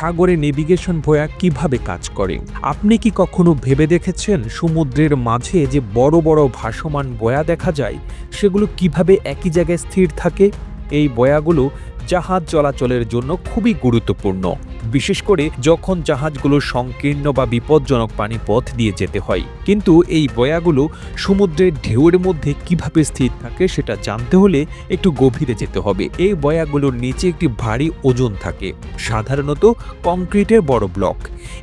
সাগরে নেভিগেশন ভয়া কীভাবে কাজ করে? আপনি কি কখনো ভেবে দেখেছেন সমুদ্রের মাঝে যে বড় বড় ভাসমান বয়া দেখা যায়? সেগুলো কীভাবে একই জায়গায় স্থির থাকে? এই বয়াগুলো জাহাজ চলাচলের জন্য খুবই গুরুত্বপূর্ণ। বিশেষ করে যখন জাহাজগুলো সংকীর্ণ বা বিপজ্জনক পানি পথ দিয়ে যেতে হয়। কিন্তু এই বয়াগুলো সমুদ্রের ঢেউয়ের মধ্যে কীভাবে স্থির থাকে সেটা জানতে হলে একটু গভীরে যেতে হবে। এই বয়াগুলোর নিচে একটি ভারী ওজন থাকে, সাধারণত কংক্রিটের বড় ব্লক।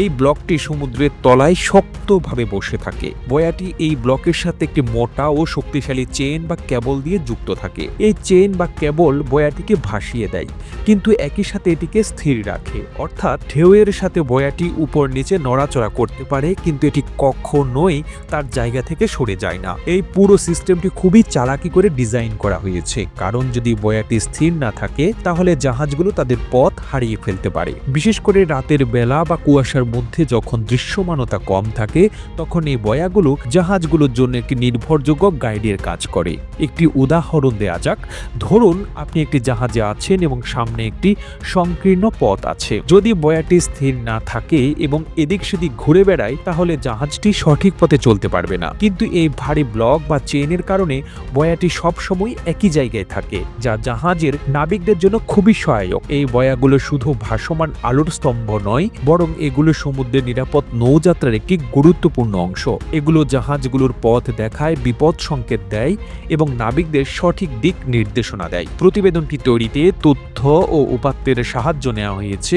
এই ব্লকটি সমুদ্রের তলায় শক্তভাবে বসে থাকে। বয়াটি এই ব্লকের সাথে একটি মোটা ও শক্তিশালী চেন বা কেবল দিয়ে যুক্ত থাকে। এই চেন বা কেবল বয়াটিকে ভাসিয়ে দেয়, কিন্তু একই সাথে এটিকে স্থির রাখে। অর্থাৎ ঢেউয়ের সাথে বয়াটি উপর নিচে নড়াচড়া করতে পারে, কিন্তু এটি কখনোই তার জায়গা থেকে সরে যায় না। এই পুরো সিস্টেমটি খুবই চালাকি করে ডিজাইন করা হয়েছে। কারণ যদি বয়াটি স্থির না থাকে, তাহলে জাহাজগুলো তাদের পথ হারিয়ে ফেলতে পারে। বিশেষ করে রাতের বেলা বা কুয়াশার মধ্যে যখন দৃশ্যমানতা কম থাকে, তখন এই বয়াগুলো জাহাজগুলোর জন্য একটি নির্ভরযোগ্য গাইডের কাজ করে। একটি উদাহরণ দেয়া যাক। ধরুন, আপনি একটি জাহাজে আছেন এবং সামনে একটি সংকীর্ণ পথ আছে। যদি বয়াটি স্থির না থাকে এবং এদিক সেদিক ঘুরে বেড়ায়, তাহলে জাহাজটি সঠিক পথে চলতে পারবে না। কিন্তু এই ভারী ব্লক বা চেনের কারণে বয়াটি সবসময় একই জায়গায় থাকে, যা জাহাজের নাবিকদের জন্য খুবই সহায়ক। এই বয়াগুলো শুধু ভাসমান আলোর স্তম্ভ নয়, বরং এগুলো সমুদ্রের নিরাপদ নৌযাত্রার একটি গুরুত্বপূর্ণ অংশ। এগুলো জাহাজগুলোর পথ দেখায়, বিপদ সংকেত দেয় এবং নাবিকদের সঠিক দিক নির্দেশনা দেয়। প্রতিবেদনটি তৈরিতে তথ্য ও উপাত্তের সাহায্য নেওয়া হয়েছে।